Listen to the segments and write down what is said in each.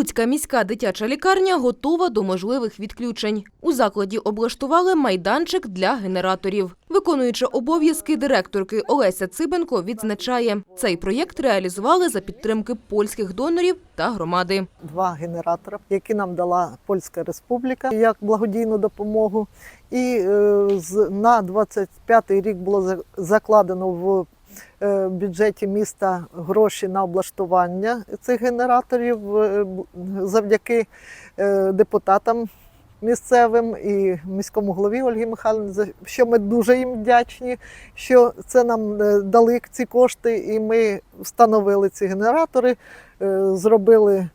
Луцька міська дитяча лікарня готова до можливих відключень. У закладі облаштували майданчик для генераторів. Виконуючи обов'язки директорки Олеся Цибенко відзначає, цей проєкт реалізували за підтримки польських донорів та громади. два генератори, які нам дала Польська Республіка як благодійну допомогу. І е, на 25-й рік було за- закладено в бюджеті міста гроші на облаштування цих генераторів е, завдяки е, депутатам. Місцевим і міському голові Ольгі Михайловні, за що ми дуже їм вдячні, що це нам е, дали ці кошти, і ми встановили ці генератори, е, зробили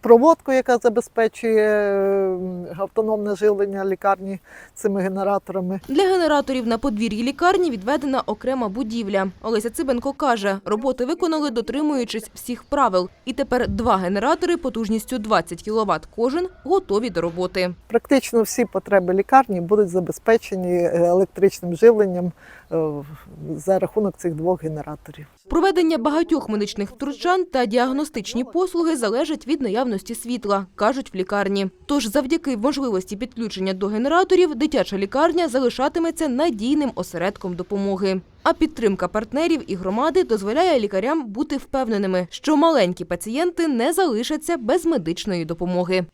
проводку, яка забезпечує е, автономне живлення лікарні цими генераторами. Для генераторів на подвір'ї лікарні відведена окрема будівля. Олеся Цибенко каже, роботи виконали, дотримуючись всіх правил. І тепер два генератори потужністю 20 кВт кожен готові до роботи. Практично всі потреби лікарні будуть забезпечені е, електричним живленням е, за рахунок цих двох генераторів. Проведення багатьох медичних втручань та діагностичні послуги залежать від наявності світла, кажуть в лікарні. Тож, завдяки можливості підключення до генераторів, дитяча лікарня залишатиметься надійним осередком допомоги. А підтримка партнерів і громади дозволяє лікарям бути впевненими, що маленькі пацієнти не залишаться без медичної допомоги.